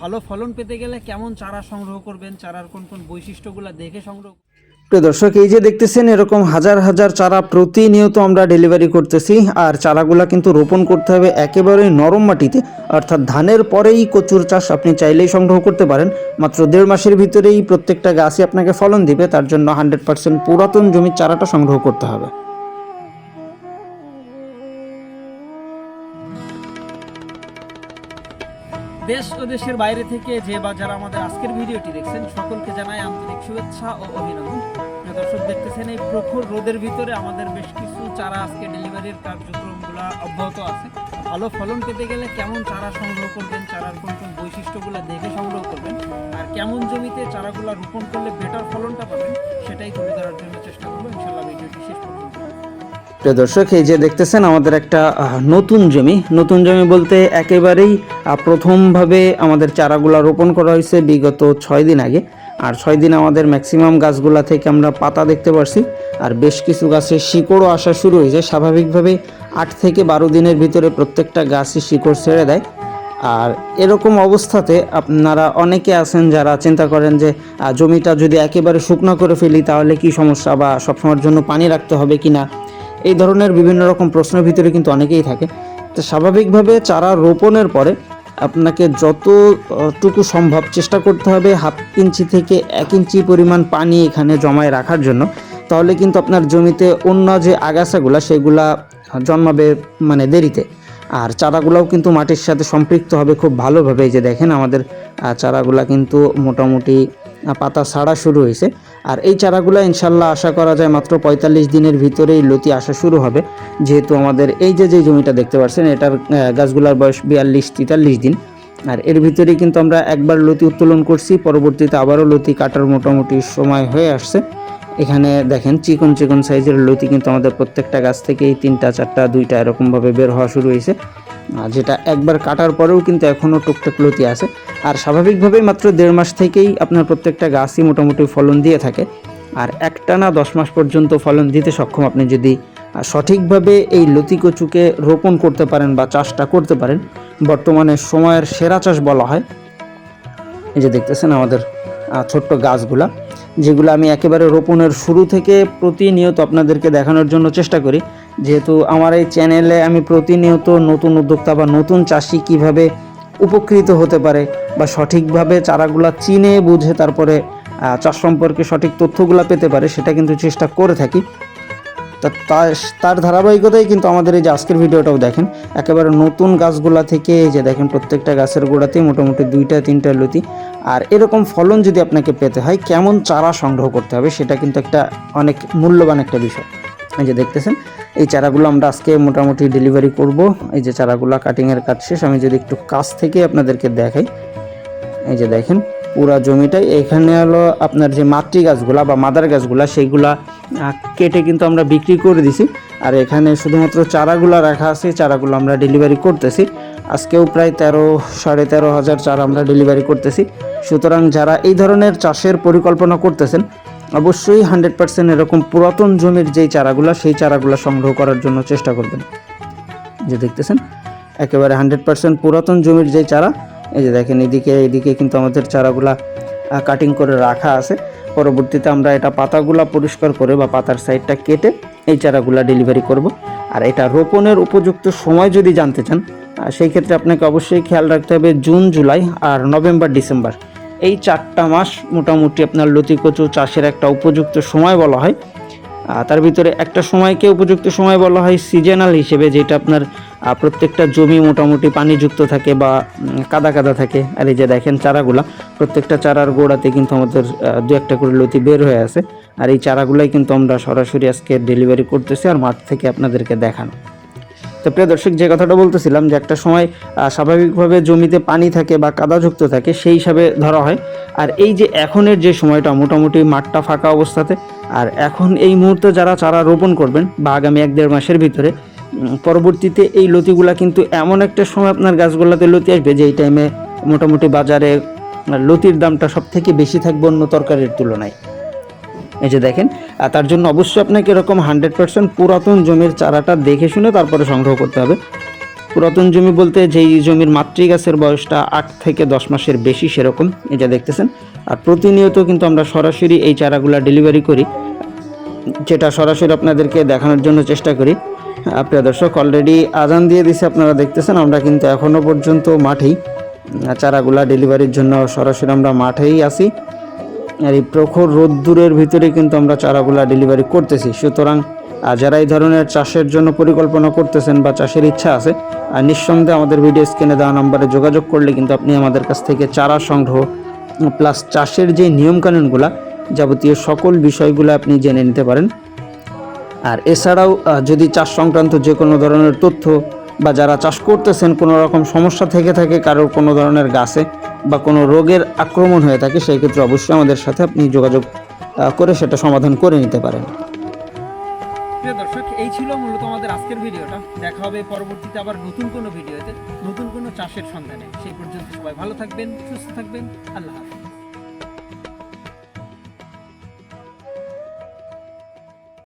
ভালো ফলন পেতে গেলে কেমন চারা সংগ্রহ করবেন? চারার কোন কোন বৈশিষ্ট্যগুলো দেখে সংগ্রহ প্রিয় দর্শক, এই যে দেখতেছেন, এরকম হাজার হাজার চারা প্রতিনিয়ত আমরা ডেলিভারি করতেছি। আর চারাগুলা কিন্তু রোপণ করতে হবে একেবারে নরম মাটিতে। অর্থাৎ ধানের পরেই কচুর চাষ আপনি চাইলেই সংগ্রহ করতে পারেন। মাত্র দেড় মাসের ভিতরেই প্রত্যেকটা গাছই আপনাকে ফলন দিবে। তার জন্য হান্ড্রেড পার্সেন্ট পুরাতন জমির চারাটা সংগ্রহ করতে হবে। দেশ ও দেশের বাইরে থেকে যে বা যারা আমাদের আজকের ভিডিওটি দেখছেন, সকলকে জানাই আন্তরিক শুভেচ্ছা ও অভিনন্দন। দর্শক, দেখতেছেন এই প্রখর রোদের ভিতরে আমাদের বেশ কিছু চারা আজকে ডেলিভারির কার্যক্রমগুলো অব্যাহত আছে। ভালো ফলন পেতে গেলে কেমন চারা সংগ্রহ করবেন, চারার কোন কোন বৈশিষ্ট্যগুলো দেখে সংগ্রহ করবেন, আর কেমন জমিতে চারাগুলো রোপণ করলে বেটার ফলনটা পাবেন, সেটাই তুলে ধরার জন্য চেষ্টা করব। ইনশাল্লাহ ভিডিওটি শেষ পর্যন্ত প্রিয় দর্শক, এই যে দেখতেছেন, আমাদের একটা নতুন জমি। নতুন জমি বলতে একেবারেই প্রথমভাবে আমাদের চারাগুলা রোপণ করা হয়েছে বিগত ছয় দিন আগে। আর ছয় দিন আমাদের ম্যাক্সিমাম গাছগুলা থেকে আমরা পাতা দেখতে পারছি। আর বেশ কিছু গাছের শিকড়ও আসা শুরু হয়েছে। স্বাভাবিকভাবে আট থেকে বারো দিনের ভিতরে প্রত্যেকটা গাছই শিকড় ছেড়ে দেয়। আর এরকম অবস্থাতে আপনারা অনেকে আছেন যারা চিন্তা করেন যে জমিটা যদি একেবারে শুকনো করে ফেলি, তাহলে কি সমস্যা বা সবসময়ের জন্য পানি রাখতে হবে কি না এই ধরনের বিভিন্ন রকম প্রশ্নের ভিতরে কিন্তু অনেকেই থাকে। তো স্বাভাবিকভাবে চারা রোপণের পরে আপনাকে যতটুকু সম্ভব চেষ্টা করতে হবে হাফ ইঞ্চি থেকে এক ইঞ্চি পরিমাণ পানি এখানে জমায় রাখার জন্য। তাহলে কিন্তু আপনার জমিতে অন্য যে আগাছাগুলা, সেগুলা জন্মাবে মানে দেরিতে। আর চারাগুলাও কিন্তু মাটির সাথে সম্পৃক্ত হবে খুব ভালোভাবে। এই যে দেখেন আমাদের চারাগুলা কিন্তু মোটামুটি পাতা ছাড়া শুরু হয়েছে। আর এই চারাগুলো ইনশাল্লাহ আশা করা যায় মাত্র পঁয়তাল্লিশ দিনের ভিতরেই লতি আসা শুরু হবে। যেহেতু আমাদের এই যে যে জমিটা দেখতে পাচ্ছেন, এটার গাছগুলার বয়স বিয়াল্লিশ, তেতাল্লিশ দিন। আর এর ভিতরেই কিন্তু আমরা একবার লতি উত্তোলন করছি, পরবর্তীতে আবারও লতি কাটার মোটামুটি সময় হয়ে আসছে। এখানে দেখেন চিকন চিকন সাইজের লতি কিন্তু আমাদের প্রত্যেকটা গাছ থেকেই তিনটা, চারটা, দুইটা এরকমভাবে বের হওয়া শুরু হয়েছে। যেটা একবার কাটার পরেও কিন্তু এখনও টুকটাক লতি আছে। আর স্বাভাবিকভাবেই মাত্র দেড় মাস থেকেই আপনার প্রত্যেকটা গাছই মোটামুটি ফলন দিয়ে থাকে। আর একটানা দশ মাস পর্যন্ত ফলন দিতে সক্ষম আপনি যদি সঠিকভাবে এই লতি কচুকে রোপণ করতে পারেন বা চাষটা করতে পারেন, বর্তমানে সময়ের সেরা চাষ বলা হয়। এই যে দেখতেছেন আমাদের ছোট্ট গাছগুলা, যেগুলো আমি একেবারে রোপণের শুরু থেকে প্রতিনিয়ত আপনাদেরকে দেখানোর জন্য চেষ্টা করি। যেহেতু আমার এই চ্যানেলে আমি প্রতিনিয়ত নতুন উদ্যোক্তা বা নতুন চাষি কীভাবে উপকৃত হতে পারে বা সঠিকভাবে চারাগুলা চিনে, বুঝে, তারপরে চাষ সম্পর্কে সঠিক তথ্যগুলো পেতে পারে, সেটা কিন্তু চেষ্টা করে থাকি। তা, তার ধারাবাহিকতাই কিন্তু আমাদের এই যে আজকের ভিডিওটাও দেখেন, একেবারে নতুন গাছগুলা থেকে এই যে দেখেন প্রত্যেকটা গাছের গোড়াতেই মোটামুটি দুইটা, তিনটা লতি। আর এরকম ফলন যদি আপনাকে পেতে হয়, কেমন চারা সংগ্রহ করতে হবে, সেটা কিন্তু একটা অনেক মূল্যবান একটা বিষয়। এই যে দেখতেছেন এই চারাগুলো আমরা আজকে মোটামুটি ডেলিভারি করব। এই যে চারাগুলো কাটিংয়ের কাজ শেষ। আমি যদি একটু কাছ থেকে আপনাদেরকে দেখাই। এই যে দেখেন, পুরা জমিটাই। এখানে হলো আপনার যে মাতৃ গাছগুলা বা মাদার গাছগুলা, সেইগুলা কেটে কিন্তু আমরা বিক্রি করে দিছি। আর এখানে শুধুমাত্র চারাগুলা রাখা আছে চারাগুলো আমরা ডেলিভারি করতেছি। আজকেও প্রায় তেরো, সাড়ে তেরো হাজার চারা আমরা ডেলিভারি করতেছি। সুতরাং যারা এই ধরনের চাষের পরিকল্পনা করতেছেন অবশ্যই হান্ড্রেড পার্সেন্ট এরকম পুরাতন জমির যেই চারাগুলা, সেই চারাগুলো সংগ্রহ করার জন্য চেষ্টা করবেন। যে দেখতেছেন, একেবারে হান্ড্রেড পার্সেন্ট পুরাতন জমির যে চারা, এই যে দেখেন এদিকে এদিকে কিন্তু আমাদের চারাগুলা কাটিং করে রাখা আছে। পরবর্তীতে আমরা এটা পাতাগুলা পরিষ্কার করে বা পাতার সাইডটা কেটে এই চারাগুলা ডেলিভারি করব। আর এটা রোপণের উপযুক্ত সময় যদি জানতে চান সেই ক্ষেত্রে আপনাকে অবশ্যই খেয়াল রাখতে হবে জুন, জুলাই আর নভেম্বর, ডিসেম্বর। এই চারটা মাস মোটামুটি আপনার লতি কচু চাষের একটা উপযুক্ত সময় বলা হয়। তার ভিতরে একটা সময়কে উপযুক্ত সময় বলা হয় সিজনাল হিসেবে, যেটা আপনার প্রত্যেকটা জমি মোটামুটি পানিযুক্ত থাকে বা কাদা কাদা থাকে। আর এই যে দেখেন চারাগুলা, প্রত্যেকটা চারার গোড়াতে কিন্তু আমাদের দু একটা করে লতি বের হয়ে আছে। আর এই চারাগুলাই কিন্তু আমরা সরাসরি আজকে ডেলিভারি করতেছি আর মাঠ থেকে আপনাদেরকে দেখানো। তো প্রিয় দর্শক, যে কথাটা বলতেছিলাম যে একটা সময় স্বাভাবিকভাবে জমিতে পানি থাকে বা কাদাযুক্ত থাকে, সেই হিসাবে ধরা হয়। আর এই যে এখনের যে সময়টা মোটামুটি মাঠটা ফাঁকা অবস্থাতে, আর এখন এই মুহূর্তে যারা চারা রোপণ করবেন বা আগামী এক দেড় মাসের ভিতরে পরবর্তীতে এই লতিগুলা কিন্তু এমন একটা সময় আপনার গাছগুলোতে লতি আসবে যে এই টাইমে মোটামুটি বাজারে লতির দামটা সব থেকে বেশি থাকবে অন্য তরকারির তুলনায়। এই যে দেখেন, আর তার জন্য অবশ্যই আপনাকে এরকম হান্ড্রেড পার্সেন্ট পুরাতন জমির চারাটা দেখে শুনে তারপরে সংগ্রহ করতে হবে। পুরাতন জমি বলতে যেই জমির মাতৃ গাছের বয়সটা আট থেকে দশ মাসের বেশি সেরকম এটা দেখতেছেন। আর প্রতিনিয়ত কিন্তু আমরা সরাসরি এই চারাগুলা ডেলিভারি করি, যেটা সরাসরি আপনাদেরকে দেখানোর জন্য চেষ্টা করি। প্রিয় দর্শক অলরেডি আজান দিয়ে দিছে আপনারা দেখতেছেন, আমরা কিন্তু এখনও পর্যন্ত মাঠেই চারাগুলা ডেলিভারির জন্য সরাসরি আমরা মাঠেই আসি আর এই প্রখর রোদ্দুরের ভিতরে কিন্তু আমরা চারাগুলা ডেলিভারি করতেছি। সুতরাং যারা এই ধরনের চাষের জন্য পরিকল্পনা করতেছেন বা চাষের ইচ্ছা আছে, আর নিঃসন্দেহে আমাদের ভিডিও স্ক্রিনে দেওয়া নম্বরে যোগাযোগ করলে কিন্তু আপনি আমাদের কাছ থেকে চারা সংগ্রহ প্লাস চাষের যে নিয়মকানুনগুলা, যাবতীয় সকল বিষয়গুলো আপনি জেনে নিতে পারেন। আর এছাড়াও যদি চাষ সংক্রান্ত যে কোনো ধরনের তথ্য বা যারা চাষ করতেছেন, কোনো রকম সমস্যা থেকে থাকে, কারোর কোনো ধরনের গাছে বা কোনো রোগের আক্রমণ হয়ে থাকে, সেই ক্ষেত্রে অবশ্যই আমাদের সাথে আপনি যোগাযোগ করে সেটা সমাধান করে নিতে পারেন। দর্শক, এই ছিল মূলত আমাদের আজকের ভিডিওটা। দেখা হবে পরবর্তীতে আবার নতুন কোনো ভিডিওতে, নতুন কোনো চাষের সন্ধানে। সেই পর্যন্ত সবাই ভালো থাকবেন, সুস্থ থাকবেন। আল্লাহ হাফিজ।